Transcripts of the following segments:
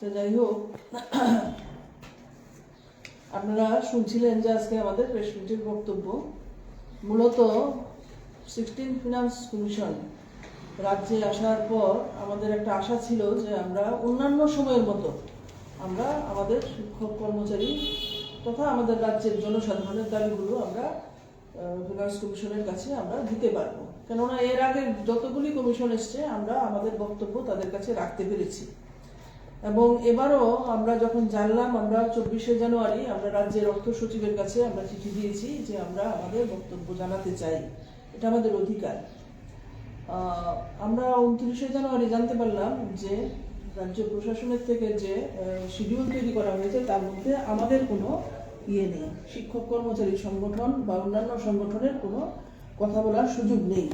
তো যাই হোক, আপনারা শুনছিলেন যে আজকে আমাদের প্রেস মিটের বক্তব্য। মূলত সিক্সটিন ফিনান্স কমিশন রাজ্যে আসার পর আমাদের একটা আশা ছিল যে আমরা অন্যান্য সময়ের মতো আমরা আমাদের শিক্ষক কর্মচারী তথা আমাদের রাজ্যের জনসাধারণের দাবিগুলো আমরা ফিনান্স কমিশনের কাছে আমরা দিতে পারব। কেননা এর আগে যতগুলি কমিশন এসছে, আমরা আমাদের বক্তব্য তাদের কাছে রাখতে পেরেছি। এবং এবারও আমরা যখন জানলাম, আমরা চব্বিশে জানুয়ারি, আমরা রাজ্যের অর্থ সচিবের কাছে আমরা চিঠি দিয়েছি যে আমরা আমাদের বক্তব্য জানাতে চাই। এটা আমাদের অধিকার। আমরা উনত্রিশে জানুয়ারি জানতে পারলাম যে রাজ্য প্রশাসনের থেকে যে শিডিউল তৈরি করা হয়েছে তার মধ্যে আমাদের কোনো ইয়ে নেই। শিক্ষক কর্মচারী সংগঠন বা অন্যান্য সংগঠনের কোনো কথা বলার সুযোগ নেই।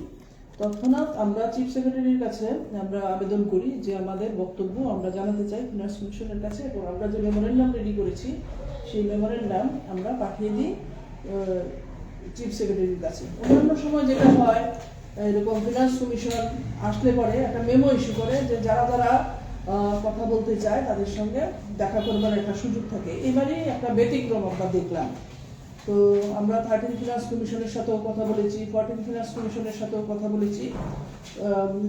তৎক্ষণাৎ আমরা চিফ সেক্রেটারির কাছে আমরা আবেদন করি যে আমাদের বক্তব্য আমরা জানাতে চাই ফিনান্স কমিশনের কাছে এবং আমরা যে মেমোরেন্ডাম রেডি করেছি, সেই মেমোরেন্ডাম আমরা পাঠিয়ে দিই চিফ সেক্রেটারির কাছে। অন্যান্য সময় যেটা হয়, এরকম ফিনান্স কমিশন আসলে পরে একটা মেমো ইস্যু করে যে যারা যারা কথা বলতে চায় তাদের সঙ্গে দেখা করবার একটা সুযোগ থাকে। এবারই একটা ব্যতিক্রম আমরা দেখলাম। তো আমরা থার্টিন ফিনান্স কমিশনের সাথেও কথা বলেছি ফোরটিন ফিনান্স কমিশনের সাথেও কথা বলেছি।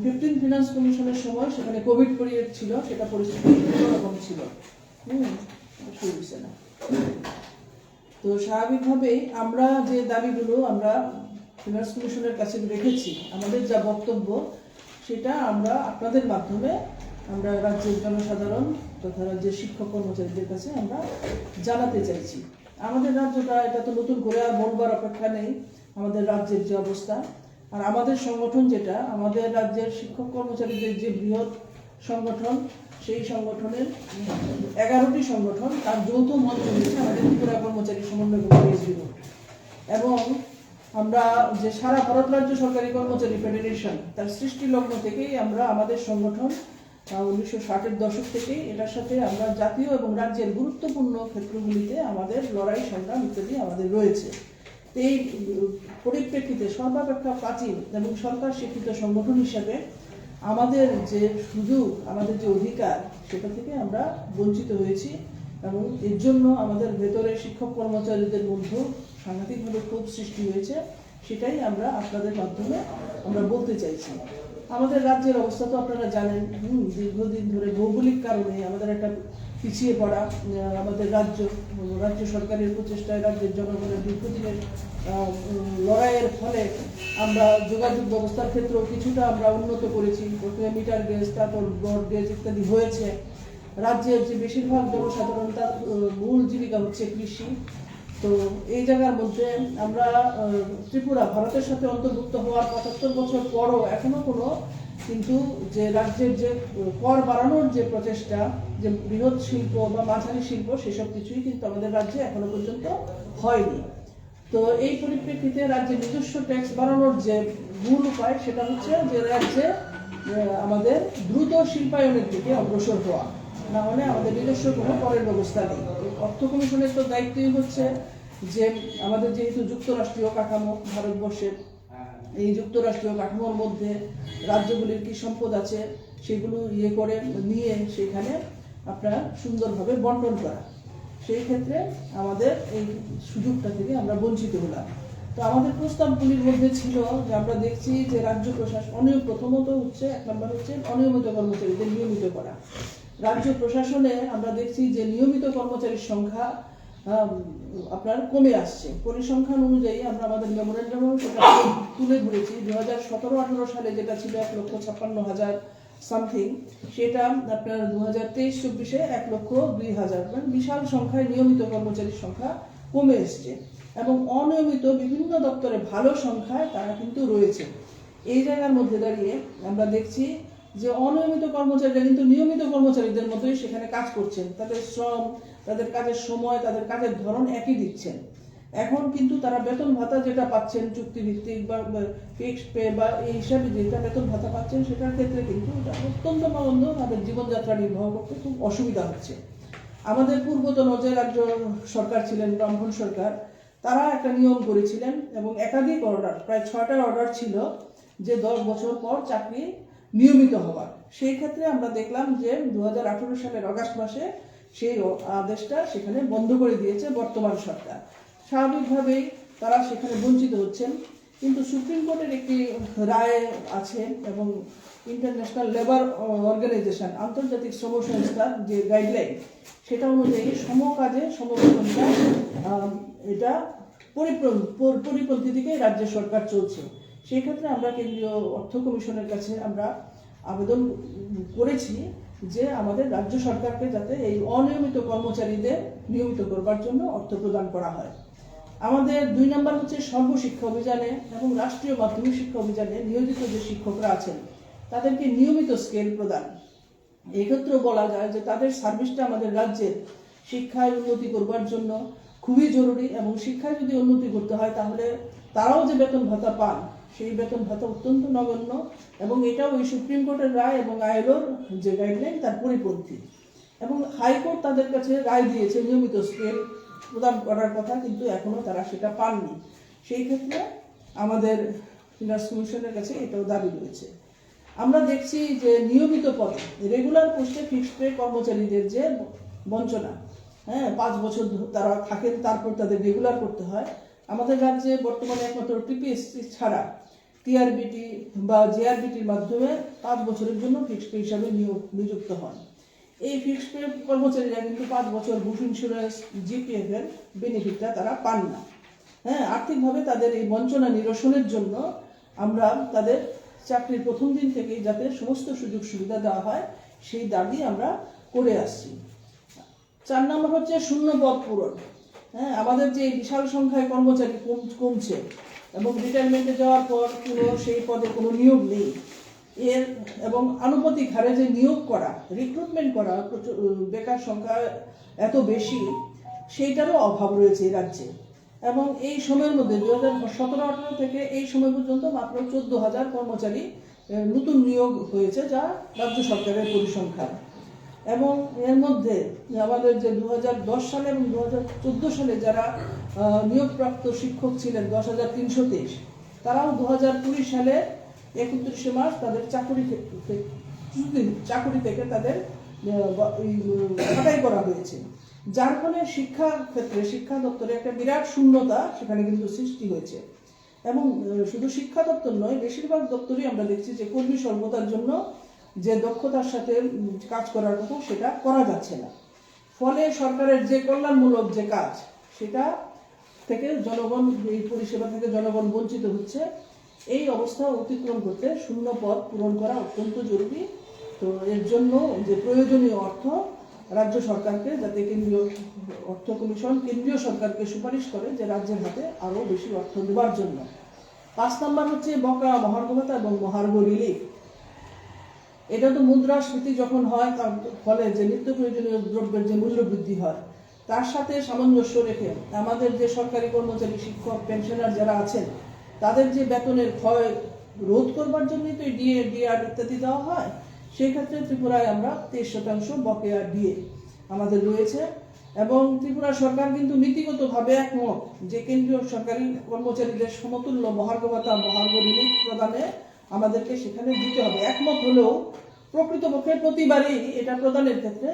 ফিফটিন ফিনান্স কমিশনের সময় সেখানে কোভিড পিরিয়ড ছিল, সেটা পরিস্থিতি অন্যরকম ছিল। হুম না। তো স্বাভাবিকভাবেই আমরা যে দাবিগুলো আমরা ফিনান্স কমিশনের কাছে রেখেছি, আমাদের যা বক্তব্য, সেটা আমরা আপনাদের মাধ্যমে আমরা রাজ্যের জনসাধারণ তথা রাজ্যের শিক্ষক কর্মচারীদের কাছে আমরা জানাতে চাইছি। আমাদের রাজ্যটা, এটা তো নতুন করে আর বলবার অপেক্ষা নেই, আমাদের রাজ্যের যে অবস্থা। আর আমাদের সংগঠন যেটা, আমাদের রাজ্যের শিক্ষক কর্মচারীদের যে বৃহৎ সংগঠন, সেই সংগঠনের এগারোটি সংগঠন, তার যৌথ মঞ্চ হয়েছে আমাদের ত্রিপুরা কর্মচারী সমন্বয় কমিটি এবং আমরা যে সারা ভারত রাজ্য সরকারি কর্মচারী ফেডারেশন তার সৃষ্টি লগ্ন থেকেই আমরা আমাদের সংগঠন উনিশশো ষাটের দশক থেকেই এটার সাথে আমরা জাতীয় এবং রাজ্যের গুরুত্বপূর্ণ ক্ষেত্রগুলিতে আমাদের লড়াই সংগ্রাম ইত্যাদি আমাদের রয়েছে। এই পরিপ্রেক্ষিতে সর্বাপেক্ষা প্রাচীন এবং সরকার স্বীকৃত সংগঠন হিসাবে আমাদের যে সুযোগ, আমাদের যে অধিকার, সেটা থেকে আমরা বঞ্চিত হয়েছি এবং এর জন্য আমাদের ভেতরে শিক্ষক কর্মচারীদের মধ্যে সাংঘাতিকভাবে ক্ষোভ সৃষ্টি হয়েছে, সেটাই আমরা আপনাদের মাধ্যমে আমরা বলতে চাইছি। আমাদের রাজ্যের অবস্থা তো আপনারা জানেন দীর্ঘদিন ধরে ভৌগোলিক কারণে আমাদের একটা পিছিয়ে পড়া আমাদের রাজ্য রাজ্য সরকারের প্রচেষ্টায় রাজ্যের জনগণের দীর্ঘদিনের লড়াইয়ের ফলে আমরা যোগাযোগ ব্যবস্থার ক্ষেত্রেও কিছুটা আমরা উন্নত করেছি। প্রথমে মিটার গেজ, তারপর ব্রড গেজ ইত্যাদি হয়েছে। রাজ্যের যে বেশিরভাগ জনসাধারণ তার মূল জীবিকা হচ্ছে কৃষি। তো এই জায়গার মধ্যে আমরা ত্রিপুরা ভারতের সাথে অন্তর্ভুক্ত হওয়ার পঁচাত্তর বছর পরও এখনও কোনো কিন্তু যে রাজ্যের যে কর বাড়ানোর যে প্রচেষ্টা, যে বৃহৎ শিল্প বা মাঝারি শিল্প, সেসব কিছুই কিন্তু আমাদের রাজ্যে এখনও পর্যন্ত হয়নি। তো এই পরিপ্রেক্ষিতে রাজ্যে নিজস্ব ট্যাক্স বাড়ানোর যে মূল উপায়, সেটা হচ্ছে যে রাজ্যে আমাদের দ্রুত শিল্পায়নের দিকে অগ্রসর হওয়া। না হলে আমাদের নিজস্ব কোনো করের ব্যবস্থা নেই। অর্থ কমিশনের তো দায়িত্বই হচ্ছে যে আমাদের যেহেতু যুক্তরাষ্ট্রীয় কাঠামো ভারতবর্ষের এই যুক্তরাষ্ট্রীয় কাঠামোর মধ্যে রাজ্যগুলির কি সম্পদ আছে সেগুলো ইয়ে করে নিয়ে সেখানে আপনার সুন্দরভাবে বন্টন করা। সেই ক্ষেত্রে আমাদের এই সুযোগটা থেকে আমরা বঞ্চিত হলাম। তো আমাদের প্রস্তাবগুলির মধ্যে ছিল যে আমরা দেখছি যে রাজ্য প্রশাসন অনিয়ম প্রথমত হচ্ছে, এক নম্বর হচ্ছে অনিয়মিত কর্মচারীদের নিয়মিত করা। রাজ্য প্রশাসনে আমরা দেখছি যে নিয়মিত কর্মচারীর সংখ্যা আপনার কমে আসছে। পরিসংখ্যান অনুযায়ী আমরা আমাদের মেমোরেন্ডামেও সেটা তুলে ধরেছি। দু হাজার সতেরো আঠেরো সালে যেটা ছিল এক লক্ষ ছাপ্পান্ন হাজার সামথিং সেটা আপনার দু হাজার তেইশ চব্বিশে এক লক্ষ দুই হাজার। মানে বিশাল সংখ্যায় নিয়মিত কর্মচারীর সংখ্যা কমে এসছে। এবং অনিয়মিত বিভিন্ন দপ্তরে ভালো সংখ্যায় তারা কিন্তু রয়েছে। এই জায়গার মধ্যে দাঁড়িয়ে আমরা দেখছি যে অনিয়মিত কর্মচারীরা কিন্তু নিয়মিত কর্মচারীদের মতোই সেখানে কাজ করছেন। তাদের শ্রম, তাদের কাজের সময়, তাদের কাজের ধরন একই দিচ্ছেন। এখন কিন্তু তারা বেতন ভাতা যেটা পাচ্ছেন, চুক্তিভিত্তিক বা ফিক্সড পে বা এই হিসাবে যেটা বেতন ভাতা পাচ্ছেন, সেটার ক্ষেত্রে কিন্তু এটা অত্যন্ত মন্দ তাদের জীবনযাত্রা নির্বাহ করতে খুব অসুবিধা হচ্ছে। আমাদের পূর্বতন যে রাজ্য সরকার ছিলেন, ব্রাহ্মণ সরকার। তারা একটা নিয়ম করেছিলেন এবং একাধিক অর্ডার প্রায় ছয়টা অর্ডার ছিল যে দশ বছর পর চাকরি নিয়মিত হওয়ার। সেই ক্ষেত্রে আমরা দেখলাম যে দু হাজার আঠেরো সালের অগাস্ট মাসে সেই আদেশটা সেখানে বন্ধ করে দিয়েছে বর্তমান সরকার। স্বাভাবিকভাবেই তারা সেখানে বঞ্চিত হচ্ছেন। কিন্তু সুপ্রিম কোর্টের একটি রায় আছে এবং ইন্টারন্যাশনাল লেবার অর্গানাইজেশন, আন্তর্জাতিক শ্রম সংস্থার যে গাইডলাইন, সেটা অনুযায়ী সম কাজে সমবেতনটা এটা পরিপন্থী দিকে রাজ্য সরকার চলছে। সেই ক্ষেত্রে আমরা কেন্দ্রীয় অর্থ কমিশনের কাছে আমরা আবেদন করেছি যে আমাদের রাজ্য সরকারকে যাতে এই অনিয়মিত কর্মচারীদের নিয়মিত করবার জন্য অর্থ প্রদান করা হয়। আমাদের দুই নম্বর হচ্ছে সর্বশিক্ষা অভিযানে এবং রাষ্ট্রীয় মাধ্যমিক শিক্ষা অভিযানে নিয়োজিত যে শিক্ষকরা আছেন, তাদেরকে নিয়মিত স্কেল প্রদান। এক্ষেত্রেও বলা যায় যে তাদের সার্ভিসটা আমাদের রাজ্যের শিক্ষায় উন্নতি করবার জন্য খুবই জরুরি এবং শিক্ষায় যদি উন্নতি করতে হয় তাহলে তারাও যে বেতন ভাতা পান সেই বেতন ভাতা অত্যন্ত নগণ্য এবং এটাও ওই সুপ্রিম কোর্টের রায় এবং আইলোর যে গাইডলাইন তার পরিপন্থী। এবং হাইকোর্ট তাদের কাছে রায় দিয়েছে নিয়মিত স্কেল প্রদান করার কথা কিন্তু এখনও তারা সেটা পাননি। সেই ক্ষেত্রে আমাদের ফিনান্স কমিশনের কাছে এটাও দাবি রয়েছে। আমরা দেখছি যে নিয়মিত পদে রেগুলার পোস্টে ফিক্সড পে কর্মচারীদের যে বঞ্চনা হ্যাঁ পাঁচ বছর তারা থাকেন, তারপর তাদের রেগুলার করতে হয়। আমাদের রাজ্যে বর্তমানে একমাত্র টিপিএসসি ছাড়া টিআরবিটি বা জেআরবিটির মাধ্যমে পাঁচ বছরের জন্য ফিক্সড পে হিসাবে নিয়োগ নিযুক্ত হন। এই ফিক্সড পে কর্মচারীরা কিন্তু পাঁচ বছর বুক ইন্স্যুরেন্স জিপিএফ এর বেনিফিটটা তারা পান না। হ্যাঁ আর্থিকভাবে তাদের এই বঞ্চনা নিরসনের জন্য আমরা তাদের চাকরির প্রথম দিন থেকেই যাতে সমস্ত সুযোগ সুবিধা দেওয়া হয়, সেই দাবি আমরা করে আসছি। চার নম্বর হচ্ছে শূন্য পদ পূরণ। হ্যাঁ আমাদের যে বিশাল সংখ্যায় কর্মচারী কম- কমছে এবং রিটায়ারমেন্টে যাওয়ার পর কোনো সেই পদে কোনো নিয়োগ নেই। এর এবং আনুপাতিক হারে যে নিয়োগ করা রিক্রুটমেন্ট করা বেকার সংখ্যা এত বেশি, সেইটারও অভাব রয়েছে রাজ্যে। এবং এই সময়ের মধ্যে দু হাজার সতেরো, আঠারো থেকে এই সময় পর্যন্ত মাত্র চোদ্দ হাজার কর্মচারী নতুন নিয়োগ হয়েছে যা রাজ্য সরকারের পরিসংখ্যান। এবং এর মধ্যে আমাদের যে দু হাজার দশ সালে এবং দু হাজার চোদ্দ সালে যারা নিয়োগপ্রাপ্ত শিক্ষক ছিলেন দশ হাজার তিনশো তেইশ, তারাও দু হাজার কুড়ি সালে একত্রিশে মার্চ তাদের চাকরি থেকে কিছুদিন চাকরি থেকে তাদের ছাঁটাই করা হয়েছে। যার ফলে শিক্ষা ক্ষেত্রে, শিক্ষা দপ্তরে একটা বিরাট শূন্যতা সেখানে কিন্তু সৃষ্টি হয়েছে। এবং শুধু শিক্ষা দপ্তর নয়, বেশিরভাগ দপ্তরই আমরা দেখছি যে কর্মী স্বল্পতার জন্য যে দক্ষতার সাথে কাজ করার কথা সেটা করা যাচ্ছে না। ফলে সরকারের যে কল্যাণমূলক যে কাজ, সেটা থেকে জনগণ, এই পরিষেবা থেকে জনগণ বঞ্চিত হচ্ছে, এই অবস্থা অতিক্রম করতে শূন্য পদ পূরণ করা অত্যন্ত জরুরি। তো এর জন্য যে প্রয়োজনীয় অর্থ রাজ্য সরকারকে, যাতে কেন্দ্রীয় অর্থ কমিশন কেন্দ্রীয় সরকারকে সুপারিশ করে যে রাজ্যের হাতে আরও বেশি অর্থ দেওয়ার জন্য। পাঁচ নম্বর হচ্ছে বকা মহার্ঘভতা এবং মহার্ঘ রিলিফ। এটা তো মুদ্রাস্ফীতি যখন হয় ফলে যে নিত্য প্রয়োজনীয় দ্রব্যের যে মূল্য বৃদ্ধি হয়, তার সাথে সামঞ্জস্য রেখে আমাদের যে সরকারি কর্মচারী, শিক্ষক পেনশনার যারা আছেন, তাদের যে বেতনের ক্ষয় রোধ করবার জন্যই তো ডিএ ডিআর ইত্যাদি দেওয়া হয় সেই ক্ষেত্রে ত্রিপুরায় আমরা তেইশ শতাংশ বকেয়া ডিএ আমাদের রয়েছে। এবং ত্রিপুরা সরকার কিন্তু নীতিগতভাবে একমত যে কেন্দ্রীয় সরকারি কর্মচারীদের সমতুল্য মহার্ঘ ভাতা, মহার্ঘ রিলিফ প্রদানে আমাদেরকে সেখানে দিতে হবে। একমত হলেও প্রকৃতপক্ষে প্রতিবারই এটা প্রদানের ক্ষেত্রে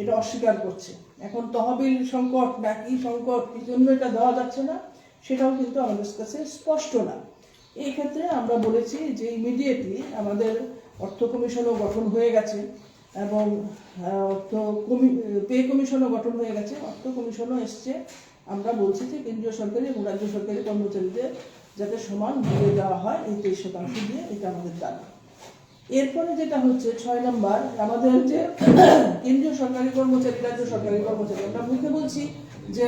এটা অস্বীকার করছে। এখন তহবিল সংকট বা কি সংকট, কি জন্য এটা দেওয়া যাচ্ছে না, সেটাও কিন্তু আমাদের কাছে স্পষ্ট না। এই ক্ষেত্রে আমরা বলেছি যে ইমিডিয়েটলি আমাদের অর্থ কমিশনও গঠন হয়ে গেছে এবং অর্থ কমি, পে কমিশনও গঠন হয়ে গেছে। অর্থ কমিশনও এসছে। আমরা বলছি যে কেন্দ্রীয় সরকারি এবং রাজ্য সরকারি কর্মচারীদের যাতে সমান দিয়ে দেওয়া হয় এই তেইশ শতাংশ দিয়ে, এটা আমাদের দাবি। এরপরে যেটা হচ্ছে, ছয় নম্বর, আমাদের যে কেন্দ্রীয় সরকারি কর্মচারী, রাজ্য সরকারি কর্মচারী, আমরা মুখে বলছি যে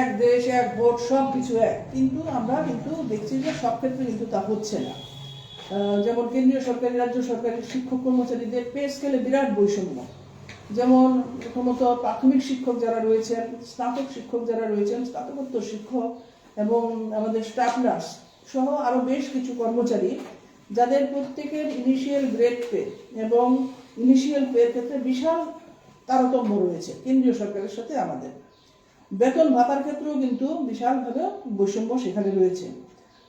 এক দেশ, এক ভোট, সব কিছু এক। কিন্তু আমরা কিন্তু দেখছি যে সব ক্ষেত্রে কিন্তু তা হচ্ছে না। যেমন কেন্দ্রীয় সরকারি, রাজ্য সরকারি শিক্ষক কর্মচারীদের পে স্কেলে বিরাট বৈষম্য। যেমন প্রথমত প্রাথমিক শিক্ষক যারা রয়েছেন, স্নাতক শিক্ষক যারা রয়েছেন, স্নাতকোত্তর শিক্ষক এবং আমাদের স্টাফ নার্স সহ আরও বেশ কিছু কর্মচারী যাদের প্রত্যেকের ইনিশিয়াল গ্রেড পে এবং ইনিশিয়াল পে ক্ষেত্রে বিশাল তারতম্য রয়েছে কেন্দ্রীয় সরকারের সাথে আমাদের। বেতন ভাতার ক্ষেত্রেও কিন্তু বিশালভাবে বৈষম্য সেখানে রয়েছে।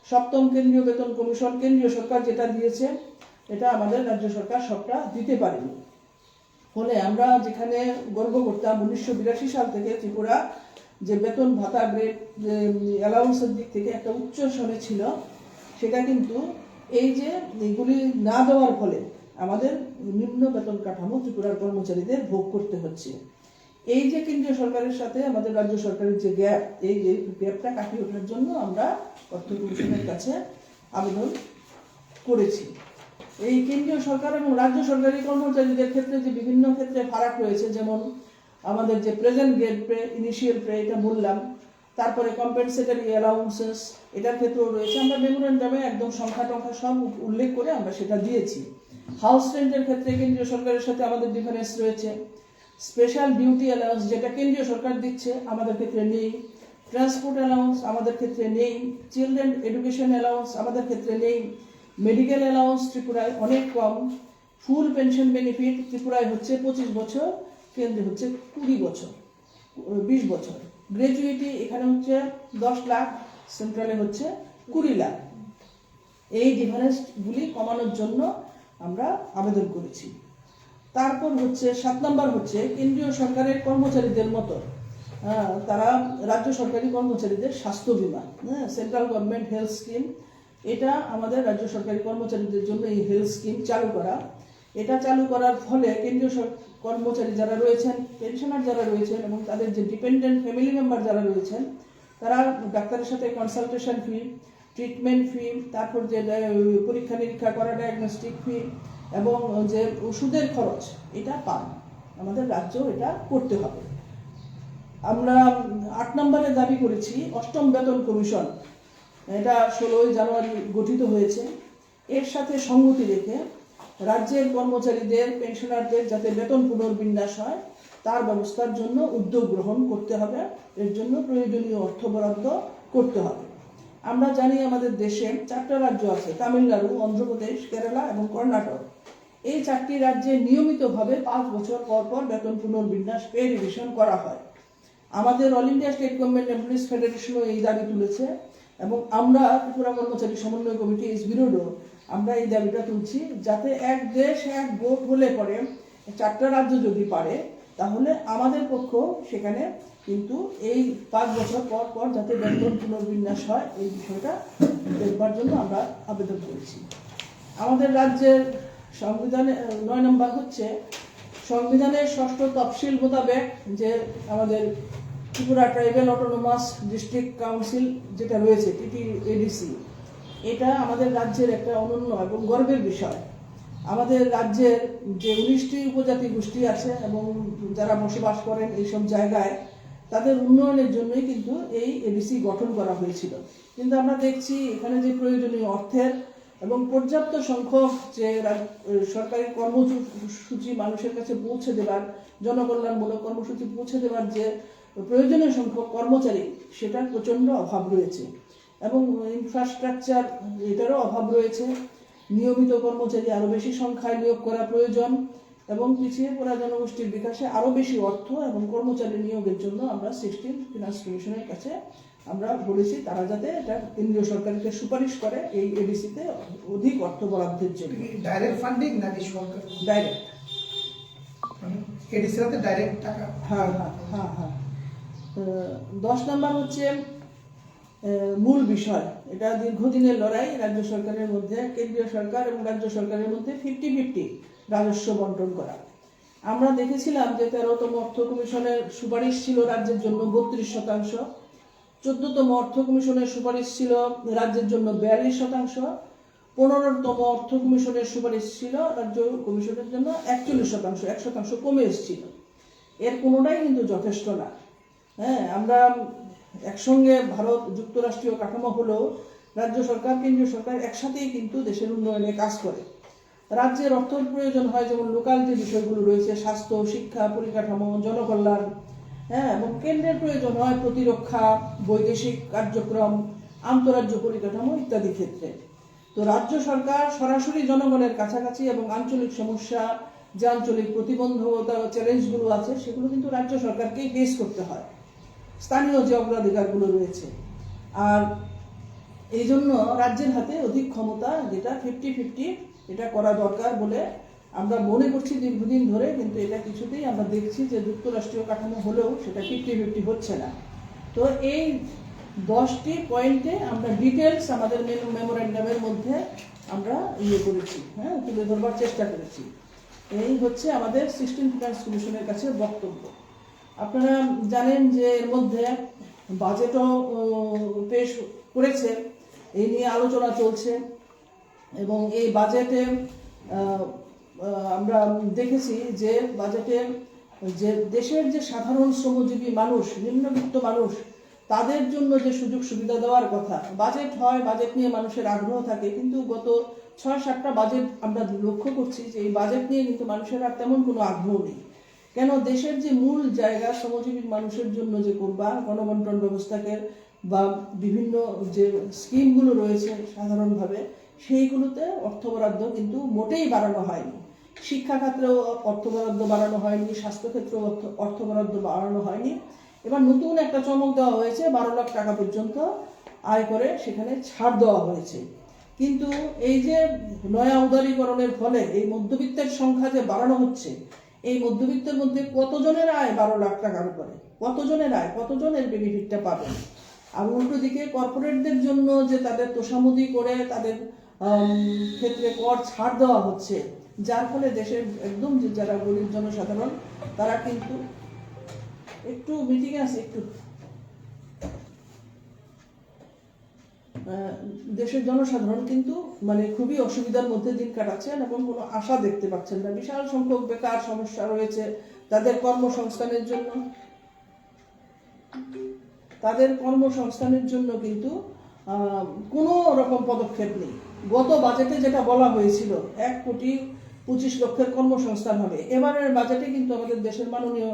সপ্তম কেন্দ্রীয় বেতন কমিশন কেন্দ্রীয় সরকার যেটা দিয়েছে, এটা আমাদের রাজ্য সরকার সবটা দিতে পারেনি। ফলে আমরা যেখানে গর্ব করতাম উনিশশো বিরাশি সাল থেকে ত্রিপুরা যে বেতন ভাতা গ্রেড অ্যালাউন্সের দিক থেকে একটা উচ্চ স্তরে ছিল, সেটা কিন্তু এই যে এগুলি না দেওয়ার ফলে আমাদের নিম্ন বেতন কাঠামো ত্রিপুরার কর্মচারীদের ভোগ করতে হচ্ছে। এই যে কেন্দ্রীয় সরকারের সাথে আমাদের রাজ্য সরকারের যে গ্যাপ এই যে গ্যাপটা কাটিয়ে ওঠার জন্য আমরা অর্থ কমিশনের কাছে আবেদন করেছি। এই কেন্দ্রীয় সরকার এবং রাজ্য সরকারি কর্মচারীদের ক্ষেত্রে যে বিভিন্ন ক্ষেত্রে ফারাক রয়েছে, যেমন আমাদের যে present grade pay initial pay এটা বললাম। তারপরে কম্পেনসেটারি অ্যালাউন্সেস এটার ক্ষেত্রেও রয়েছে। আমরা মেমোরেন্ডামে একদম সংখ্যা টংখ্যা সব উল্লেখ করে আমরা সেটা দিয়েছি। হাউস রেন্টের ক্ষেত্রে কেন্দ্রীয় সরকারের সাথে আমাদের ডিফারেন্স রয়েছে। স্পেশাল ডিউটি অ্যালাউন্স যেটা কেন্দ্রীয় সরকার দিচ্ছে, আমাদের ক্ষেত্রে নেই। ট্রান্সপোর্ট অ্যালাউন্স আমাদের ক্ষেত্রে নেই। চিলড্রেন এডুকেশন অ্যালাউন্স আমাদের ক্ষেত্রে নেই। মেডিকেল অ্যালাউন্স ত্রিপুরায় অনেক কম। ফুল পেনশন বেনিফিট ত্রিপুরায় হচ্ছে পঁচিশ বছর। কেন্দ্রে হচ্ছে কুড়ি বছর বিশ বছর। গ্র্যাজুয়েটি এখানে হচ্ছে দশ লাখ সেন্ট্রালে হচ্ছে কুড়ি লাখ। এই ডিফারেন্সগুলি কমানোর জন্য আমরা আবেদন করেছি। তারপর হচ্ছে সাত নম্বর হচ্ছে কেন্দ্রীয় সরকারের কর্মচারীদের মতো। আহ, তারা রাজ্য সরকারি কর্মচারীদের স্বাস্থ্য বিমা হ্যাঁ সেন্ট্রাল গভর্নমেন্ট হেলথ স্কিম এটা আমাদের রাজ্য সরকারি কর্মচারীদের জন্য এই হেলথ স্কিম চালু করা। এটা চালু করার ফলে কেন্দ্রীয় কর্মচারী যারা রয়েছেন পেনশনার যারা রয়েছেন এবং তাদের যে ডিপেন্ডেন্ট ফ্যামিলি মেম্বার যারা রয়েছেন, তারা ডাক্তারের সাথে কনসালটেশন ফি ট্রিটমেন্ট ফি তারপর যে পরীক্ষা নিরীক্ষা করা ডায়াগনস্টিক ফি এবং যে ওষুধের খরচ, এটা পান। আমাদের রাজ্য এটা করতে হবে। আমরা আট নম্বরে দাবি করেছি, অষ্টম বেতন কমিশন। এটা ষোলোই জানুয়ারি গঠিত হয়েছে। এর সাথে সঙ্গতি রেখে রাজ্যের কর্মচারীদের পেনশনারদের যাতে বেতন পুনর্বিন্যাস হয়, তার ব্যবস্থার জন্য উদ্যোগ গ্রহণ করতে হবে। এর জন্য প্রয়োজনীয় অর্থ বরাদ্দ করতে হবে। আমরা জানি আমাদের দেশে চারটা রাজ্য আছে, তামিলনাড়ু, অন্ধ্রপ্রদেশ, কেরালা এবং কর্ণাটক। এই চারটি রাজ্যে নিয়মিতভাবে পাঁচ বছর পর পর বেতন পুনর্বিন্যাস পে রিভিশন করা হয়। আমাদের all India state government employees ফেডারেশনও এই দাবি তুলেছে এবং আমরা ত্রিপুরা কর্মচারী সমন্বয় কমিটি, এস বিরোধও আমরা এই দাবিটা তুলছি যাতে এক দেশ, এক ভোট হলে পরে চারটা রাজ্য যদি পারে, তাহলে আমাদের পক্ষ সেখানে কিন্তু এই পাঁচ বছর পর পর যাতে বেতন পুনর্বিন্যাস হয়, এই বিষয়টা দেখবার জন্য আমরা আবেদন করেছি। আমাদের রাজ্যের সংবিধানে, নয় নম্বর হচ্ছে সংবিধানের ষষ্ঠ তফসিল মোতাবেক যে আমাদের Tripura tribal autonomous district council যেটা রয়েছে টিটি এডিসি এটা আমাদের রাজ্যের একটা অনন্য এবং গর্বের বিষয়। আমাদের রাজ্যের যে উনিশটি উপজাতি গোষ্ঠী আছে এবং যারা বসবাস করেন এইসব জায়গায়, তাদের উন্নয়নের জন্যই কিন্তু এই এবিসি গঠন করা হয়েছিল। কিন্তু আমরা দেখছি এখানে যে প্রয়োজনীয় অর্থের এবং পর্যাপ্ত সংখ্যক যে সরকারি কর্মসূচি মানুষের কাছে পৌঁছে দেবার, জনকল্যাণমূলক কর্মসূচি পৌঁছে দেবার যে প্রয়োজনীয় সংখ্যক কর্মচারী, সেটার প্রচণ্ড অভাব রয়েছে। এবং ইনফ্রাস্ট্রাকচার এটারও অভাব রয়েছে। নিয়মিত কর্মচারী আরও বেশি সংখ্যায় নিয়োগ করা প্রয়োজন এবং পিছিয়ে পড়া জনগোষ্ঠীর বিকাশে আরও বেশি অর্থ এবং কর্মচারী নিয়োগের জন্য আমরা সিক্সটিন ফিনান্স কমিশনের কাছে আমরা বলেছি তারা যাতে এটা কেন্দ্রীয় সরকারকে সুপারিশ করে এই এডিসিতে অধিক অর্থ বরাদ্দের জন্য। ডাইরেক্ট ফান্ডিং নাকি সরকার? ডাইরেক্ট এডিসির হাতে ডাইরেক্ট টাকা? হ্যাঁ হ্যাঁ হ্যাঁ হ্যাঁ। দশ নম্বর হচ্ছে মূল বিষয়। এটা দীর্ঘদিনের লড়াই, রাজ্য সরকারের মধ্যে, কেন্দ্রীয় সরকার এবং রাজ্য সরকারের মধ্যে ফিফটি ফিফটি রাজস্ব বন্টন করা। আমরা দেখেছিলাম যে তেরোতম অর্থ কমিশনের সুপারিশ ছিল রাজ্যের জন্য বত্রিশ শতাংশ, চোদ্দতম অর্থ কমিশনের সুপারিশ ছিল রাজ্যের জন্য বিয়াল্লিশ শতাংশ, পনেরোতম অর্থ কমিশনের সুপারিশ ছিল রাজ্য কমিশনের জন্য একচল্লিশ শতাংশ, এক শতাংশ কমে এসেছিল। এর কোনোটাই কিন্তু যথেষ্ট না। হ্যাঁ আমরা একসঙ্গে ভারত যুক্তরাষ্ট্রীয় কাঠামো হলেও রাজ্য সরকার, কেন্দ্রীয় সরকার একসাথেই কিন্তু দেশের উন্নয়নে কাজ করে। রাজ্যের অর্থের প্রয়োজন হয় যেমন লোকাল যে বিষয়গুলো রয়েছে, স্বাস্থ্য, শিক্ষা, পরিকাঠামো, জনকল্যাণ হ্যাঁ এবং কেন্দ্রের প্রয়োজন হয় প্রতিরক্ষা, বৈদেশিক কার্যক্রম, আন্তরাজ্য পরিকাঠামো ইত্যাদি ক্ষেত্রে। তো রাজ্য সরকার সরাসরি জনগণের কাছাকাছি এবং আঞ্চলিক সমস্যা, যে আঞ্চলিক প্রতিবন্ধকতা, চ্যালেঞ্জগুলো আছে, সেগুলো কিন্তু রাজ্য সরকারকেই ফেস করতে হয়। স্থানীয় যে অগ্রাধিকারগুলো রয়েছে। আর এই জন্য রাজ্যের হাতে অধিক ক্ষমতা যেটা ফিফটি ফিফটি এটা করা দরকার বলে আমরা মনে করছি দীর্ঘদিন ধরে, কিন্তু এটা কিছুতেই আমরা দেখছি যে যুক্তরাষ্ট্রীয় কাঠামো হলেও সেটা ফিফটি ফিফটি হচ্ছে না। তো এই দশটি পয়েন্টে আমরা ডিটেলস আমাদের মেমোরেন্ডামের মধ্যে আমরা ইয়ে করেছি হ্যাঁ তুলে ধরবার চেষ্টা করেছি। এই হচ্ছে আমাদের সিস্টেম ফিনান্স কমিশনের কাছে বক্তব্য। আপনারা জানেন যে এর মধ্যে বাজেটও পেশ করেছে। এই নিয়ে আলোচনা চলছে এবং এই বাজেটে আমরা দেখেছি যে বাজেটে যে দেশের যে সাধারণ শ্রমজীবী মানুষ, নিম্নবিত্ত মানুষ, তাদের জন্য যে সুযোগ সুবিধা দেওয়ার কথা বাজেট হয় বাজেট নিয়ে মানুষের আগ্রহ থাকে, কিন্তু গত ছয় সাতটা বাজেট আমরা লক্ষ্য করছি যে এই বাজেট নিয়ে কিন্তু মানুষের আর তেমন কোনো আগ্রহ নেই। কেন দেশের যে মূল জায়গা শ্রমজীবী মানুষের জন্য যে করবা গণবন্টন ব্যবস্থাকে বা বিভিন্ন যে স্কিমগুলো রয়েছে সাধারণভাবে, সেইগুলোতে অর্থ বরাদ্দ কিন্তু মোটেই বাড়ানো হয়নি। শিক্ষা ক্ষেত্রেও অর্থ বরাদ্দ বাড়ানো হয়নি স্বাস্থ্যক্ষেত্রেও অর্থ অর্থ বরাদ্দ বাড়ানো হয়নি। এবার নতুন একটা চমক দেওয়া হয়েছে, বারো লাখ টাকা পর্যন্ত আয় করে সেখানে ছাড় দেওয়া হয়েছে। কিন্তু এই যে নয়া উদারীকরণের ফলে এই মধ্যবিত্তের সংখ্যা যে বাড়ানো হচ্ছে এই মধ্যবিত্তের মধ্যে কতজনের আয় বারো লাখ টাকার উপরে? কতজনের আয়? কতজনের বেনিফিটটা পাবে আর উল্টো দিকে কর্পোরেটদের জন্য যে তাদের তোষামুদি করে তাদের ক্ষেত্রে কর ছাড় দেওয়া হচ্ছে, যার ফলে দেশের একদম যারা গরিব জনসাধারণ, তারা কিন্তু একটু মিটিংয়ে আছে, একটু দেশের জনসাধারণ কিন্তু মানে খুবই অসুবিধার মধ্যে দিন কাটাচ্ছেন এবং কোনো আশা দেখতে পাচ্ছেন না। বিশাল সংখ্যক বেকার সমস্যা রয়েছে তাদের কর্মসংস্থানের জন্য। তাদের কর্মসংস্থানের জন্য কিন্তু কোনো রকম পদক্ষেপ নেই। গত বাজেটে যেটা বলা হয়েছিল, এক কোটি পঁচিশ লক্ষের কর্মসংস্থান হবে। এবারের বাজেটে কিন্তু আমাদের দেশের মাননীয়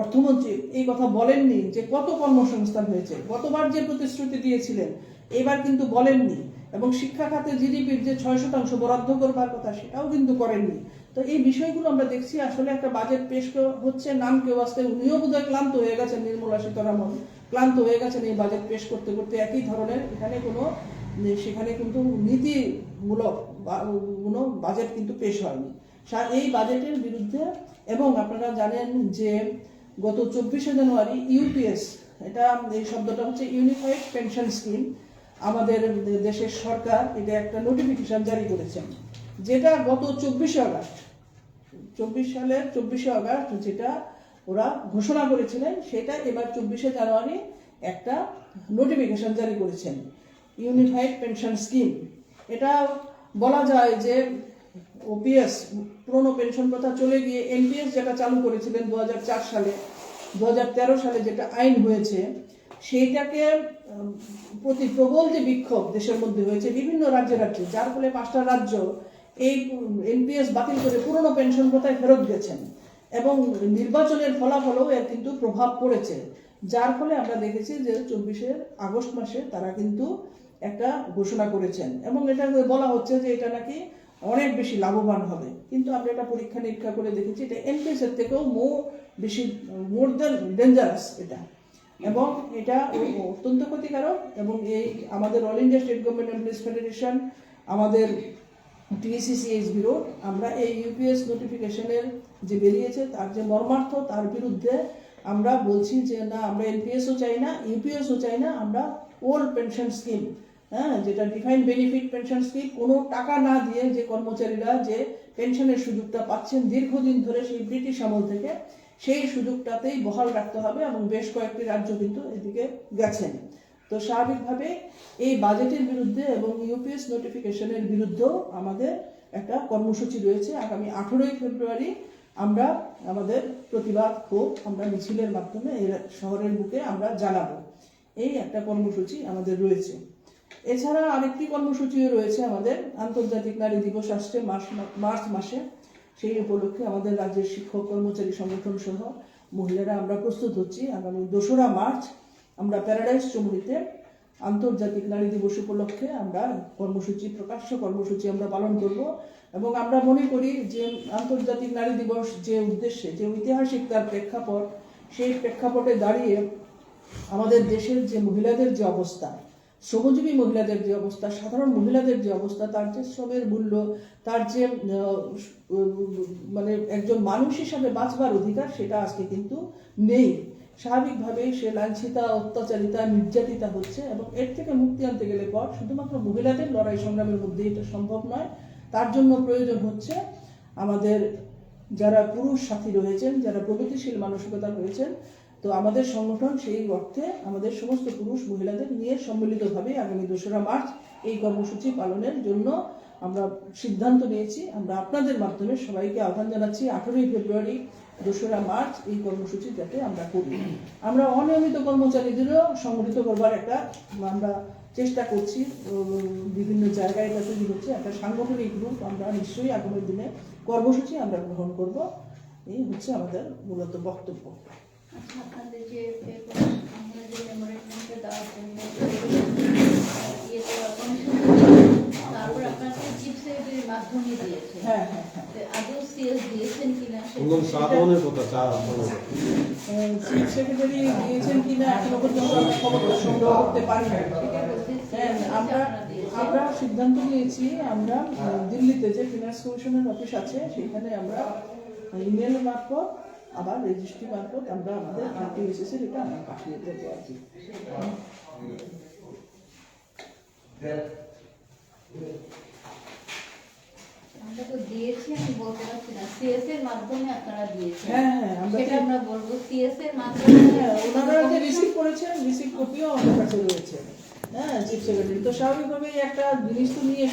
অর্থমন্ত্রী এই কথা বলেননি যে কত কর্মসংস্থান হয়েছে। গতবার যে প্রতিশ্রুতি দিয়েছিলেন এবার কিন্তু বলেননি। এবং শিক্ষা খাতে জিডিপির যে ছয় শতাংশ বরাদ্দ করবার কথা, সেটাও কিন্তু করেননি। তো এই বিষয়গুলো আমরা দেখছি, আসলে একটা বাজেট পেশ হচ্ছে, নাম কেউ আসতে, উনিও বোধহয় ক্লান্ত হয়ে গেছেন নির্মলা সীতারামন। ক্লান্ত হয়ে গেছেন এই বাজেট পেশ করতে করতে, একই ধরনের এখানে কোনো, সেখানে কিন্তু নীতিমূলক কোনো বাজেট কিন্তু পেশ হয়নি। এই বাজেটের বিরুদ্ধে, এবং আপনারা জানেন যে গত চব্বিশে জানুয়ারি ইউপিএস, এটা এই শব্দটা হচ্ছে ইউনিফাইড পেনশন স্কিম আমাদের দেশের সরকার এটা একটা নোটিফিকেশন জারি করেছেন যেটা গত চব্বিশে আগস্ট, চব্বিশ সালের চব্বিশে আগস্ট যেটা ওরা ঘোষণা করেছিলেন, সেটা এবার চব্বিশে জানুয়ারি একটা নোটিফিকেশন জারি করেছেন ইউনিফাইড পেনশন স্কিম এটা বলা যায় যে ওপিএস পুরনো পেনশন প্রথা চলে গিয়ে এনপিএস যেটা চালু করেছিলেন দু হাজার চার সালে দু হাজার তেরো সালে যেটা আইন হয়েছে সেইটাকে প্রতি প্রবল যে বিক্ষোভ দেশের মধ্যে হয়েছে বিভিন্ন রাজ্যে রাজ্যে, যার ফলে পাঁচটা রাজ্য এই এনপিএস বাতিল করে পুরনো পেনশন প্রথায় ফেরত গেছেন। এবং নির্বাচনের ফলাফলেও এর কিন্তু প্রভাব পড়েছে। যার ফলে আমরা দেখেছি যে চব্বিশে আগস্ট মাসে তারা কিন্তু একটা ঘোষণা করেছেন। এবং এটা বলা হচ্ছে যে এটা নাকি অনেক বেশি লাভবান হবে। কিন্তু আমরা এটা পরীক্ষা নিরীক্ষা করে দেখেছি, এটা এনপিএস এর থেকেও মো বেশি, মোর দেন ডেঞ্জারাস এটা। এবং এটা অত্যন্ত ক্ষতিকারক এবং এই আমাদের all India state government employees federation আমাদের টিএসিসিএস ব্যুরো আমরা এই ইউপিএস নোটিফিকেশনের যে বেরিয়েছে, তার যে মর্মার্থ, তার বিরুদ্ধে আমরা বলছি যে না, আমরা এনপিএসও চাই না ইউপিএসও চাই না, আমরা ওল্ড পেনশন স্কিম হ্যাঁ যেটা ডিফাইন বেনিফিট পেনশন স্কিম কোনো টাকা না দিয়ে যে কর্মচারীরা যে পেনশনের সুযোগটা পাচ্ছেন দীর্ঘদিন ধরে সেই ব্রিটিশ আমল থেকে সেই সুযোগটাতেই বহাল রাখতে হবে এবং বেশ কয়েকটি রাজ্য কিন্তু এদিকে গেছেন। তো স্বাভাবিকভাবে এই বাজেটের বিরুদ্ধে এবং ইউপিএস নোটিফিকেশনের বিরুদ্ধেও আমাদের একটা কর্মসূচি রয়েছে। আগামী আঠেরোই ফেব্রুয়ারি আমরা আমাদের প্রতিবাদ ক্ষোভ আমরা মিছিলের মাধ্যমে এই শহরের বুকে আমরা জানাব এই একটা কর্মসূচি আমাদের রয়েছে। এছাড়া আরেকটি কর্মসূচিও রয়েছে আমাদের আন্তর্জাতিক নারী দিবস আসছে মার্চ মাসে। সেই উপলক্ষে আমাদের রাজ্যের শিক্ষক কর্মচারী সংগঠন সহ মহিলারা আমরা প্রস্তুত হচ্ছি। আগামী দোসরা মার্চ আমরা প্যারাডাইস চমুনিতে আন্তর্জাতিক নারী দিবস উপলক্ষে আমরা কর্মসূচি, প্রকাশ্য কর্মসূচি আমরা পালন করব এবং আমরা মনে করি যে আন্তর্জাতিক নারী দিবস যে উদ্দেশ্যে, যে ঐতিহাসিক তার প্রেক্ষাপট, সেই প্রেক্ষাপটে দাঁড়িয়ে আমাদের দেশের যে মহিলাদের যে অবস্থা শ্রমজীবী মহিলাদের যে অবস্থা, সাধারণ মহিলাদের যে অবস্থা, তার যে শ্রমের মূল্য, তার যে মানে একজন মানুষ হিসাবে বাঁচবার অধিকার, সেটা আজকে কিন্তু নেই। স্বাভাবিকভাবেই সে লাঞ্ছিতা, অত্যাচারিতা, নির্যাতিতা হচ্ছে এবং এর থেকে মুক্তি আনতে গেলে পর শুধুমাত্র মহিলাদের লড়াই সংগ্রামের মধ্যে এটা সম্ভব নয়। তার জন্য প্রয়োজন হচ্ছে আমাদের যারা পুরুষ সাথী রয়েছেন, যারা প্রগতিশীল মানসিকতা রয়েছেন তো আমাদের সংগঠন সেই অর্থে আমাদের সমস্ত পুরুষ মহিলাদের নিয়ে সম্মিলিতভাবে আগামী দোসরা মার্চ এই কর্মসূচি পালনের জন্য আমরা সিদ্ধান্ত নিয়েছি। আমরা আপনাদের মাধ্যমে সবাইকে আহ্বান জানাচ্ছি, আঠেরোই ফেব্রুয়ারি, দোসরা মার্চ এই কর্মসূচি যাতে আমরা করি। আমরা অনিয়মিত কর্মচারীদেরও সংগঠিত করবার একটা আমরা চেষ্টা করছি। বিভিন্ন জায়গায় এটা তৈরি হচ্ছে। একটা সাংগঠনিক রূপ আমরা নিশ্চয়ই আগামী দিনে কর্মসূচি আমরা গ্রহণ করব। এই হচ্ছে আমাদের মূলত বক্তব্য। আপনাদের যে আমরা যে মেমোরেন্ডামটা দেওয়ার জন্য ইয়ে দেওয়া কমিশন তারপর আপনারা চিফ সেক্রেটারির মাধ্যমে দিয়েছেন হ্যাঁ হ্যাঁ হ্যাঁ। সিএস দিয়েছেন কিনা একদম চা কথা চা চিফ সেক্রেটারি দিয়েছেন কিনা এখনও পর্যন্ত আমরা সংগ্রহ করতে পারি না সেটা বলতে হ্যাঁ আমরা সিদ্ধান্ত নিয়েছি আমরা দিল্লিতে যে ফিনান্স কমিশনের অফিস আছে সেখানে আমরা ইমেল মারফত আবার রেজিস্ট্রি মারফত আমরা আমাদের আরটিএসএস এর এটা আমরা পাঠিয়ে দেবো আর কি। আমরা তো দিয়েছি আমি বলতে পারছি না। সিএস এর মাধ্যমে আপনারা দিয়েছেন। হ্যাঁ হ্যাঁ আমরা সেটা আমরা বলব। সিএস এর মাধ্যমে হ্যাঁ ওনারা যে রিসিভ করেছেন রিসিভ কপিও আমার কাছে রয়েছে। হ্যাঁ চিফ সেক্রেটারি তো স্বাভাবিকভাবেই একটা জিনিস তো নিয়ে